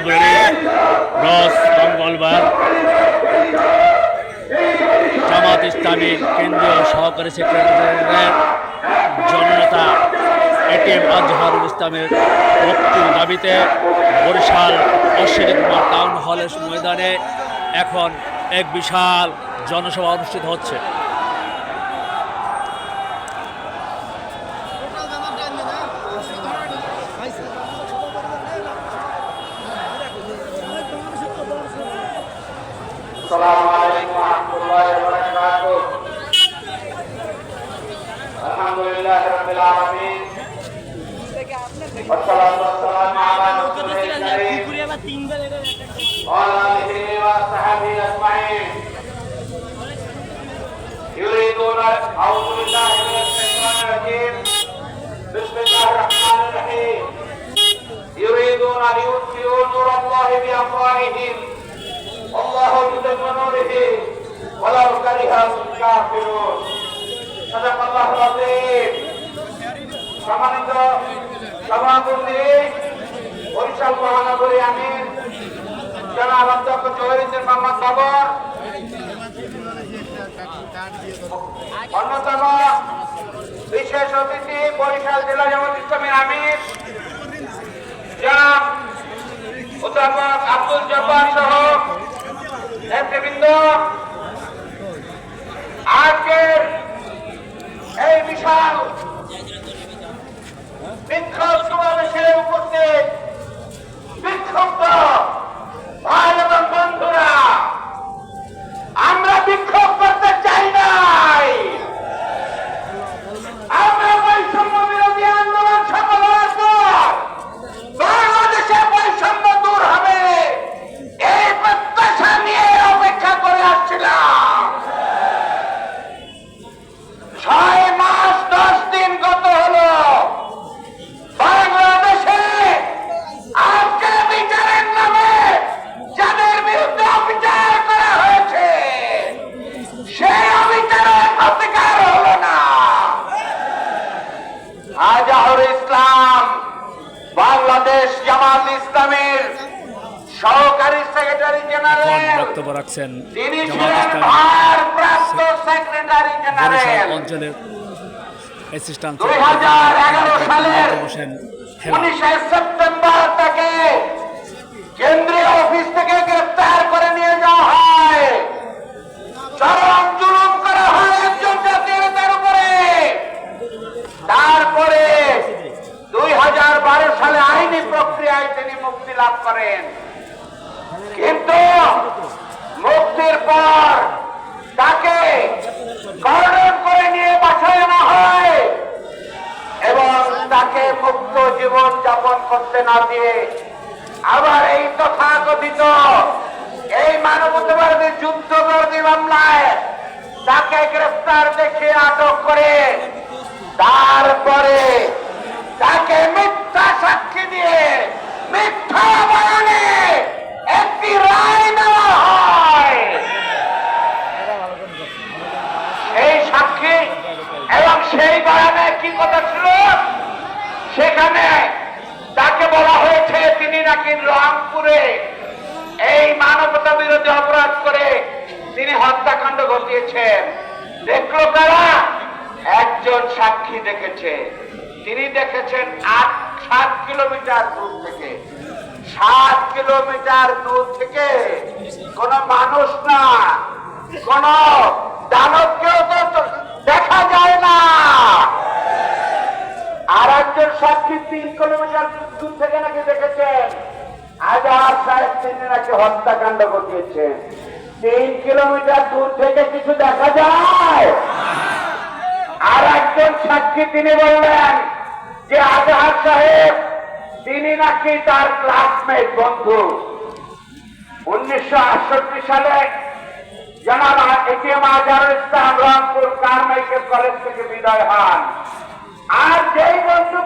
ফেব্রুয়ারি রোজ মঙ্গলবার। জামাত ইসলামীর কেন্দ্রীয় সহকারী সেক্রেটারির জননেতা এটিএম আজহারুল ইসলামের মুক্তির দাবিতে বরিশাল অশ্বিনী কুমার টাউন হলের ময়দানে এখন এক বিশাল জনসভা অনুষ্ঠিত হচ্ছে। السلام عليكم ورحمة الله وبركاته الحمد لله رب العالمين والصلاة والسلام على رسوله الكريم وعلى آله وصحبه أجمعين يريدون أعوذ بالله من الشيطان الرجيم بسم الله الرحمن الرحيم يريدون أن يطفئوا نور الله بأفواههم والله يتم نوره ولو كره الكافرون صدق الله العظيم সম্মানিত সভাপতি বরিশাল মহানগরী আমির জনাব অধ্যক্ষ জহিরুদ্দিন মোহাম্মদ বাবর অন্যতম বিশেষ অতিথি বরিশাল জেলা জামাত ইসলামের আমির জনাব অধ্যাপক আব্দুল জব্বার সহ নেতৃবৃন্দ ইসলামের সহকারী সেক্রেটারি জেনারেল বক্তব্য রাখছেন তিনি ছিলেন ভারপ্রাপ্ত সেক্রেটারি জেনারেল। অঞ্চলের অ্যাসিস্ট্যান্ট 2011 সালের এগারো সালের উনিশে সেপ্টেম্বর তাকে কেন্দ্রীয় অফিস থেকে গ্রেফতার করে নিয়ে যাওয়া হয় চরম জুলুম করা হয় একজন জাতীয় নেতার উপরে তারপরে দুই হাজার বারো সালে আইনি প্রক্রিয়ায় তিনি মুক্তি লাভ করেন। কিন্তু মুক্তির পর তাকে করণ করে নিয়ে বাসায় আনা হয় এবং তাকে মুক্ত জীবন যাপন করতে না দিয়ে আবার এই তথাকথিত এই মানবতাবাদী যুদ্ধবিরোধী মামলায় তাকে গ্রেফতার দেখে আটক করে তারপরে তাকে মিথ্যা সাক্ষী দিয়ে মিথ্যা বয়ানে একটি রায় দেওয়া হয়। সেই সাক্ষী এবং সেই বয়ানে কি কথা ছিল? সেখানে তাকে বলা হয়েছে তিনি নাকি রংপুরে এই মানবতা বিরোধী অপরাধ করে তিনি হত্যাকাণ্ড ঘটিয়েছেন। দেখল কারা? একজন সাক্ষী দেখেছে। তিনি দেখেছেন আট কিলোমিটার দূর থেকে সাত কিলোমিটার দূর থেকে কোন মানুষ না, কোন দানবকেও তো দেখা যায় না। আর একজন সাক্ষী তিন কিলোমিটার দূর থেকে নাকি দেখেছেন? আজাদ সাহেব তিনি নাকি হত্যাকাণ্ড ঘটিয়েছেন। তিন কিলোমিটার দূর থেকে কিছু দেখা যায়? আর একজন সাক্ষী তিনি বললেন যে আজহার সাহেব তিনি নাকি তার ক্লাসমেট বন্ধু। উনিশশো আটষট্টি সালে জনাব ATM Azharul Islam Rangpur Carmichael college থেকে বিদায় হন। আর যেই বন্ধু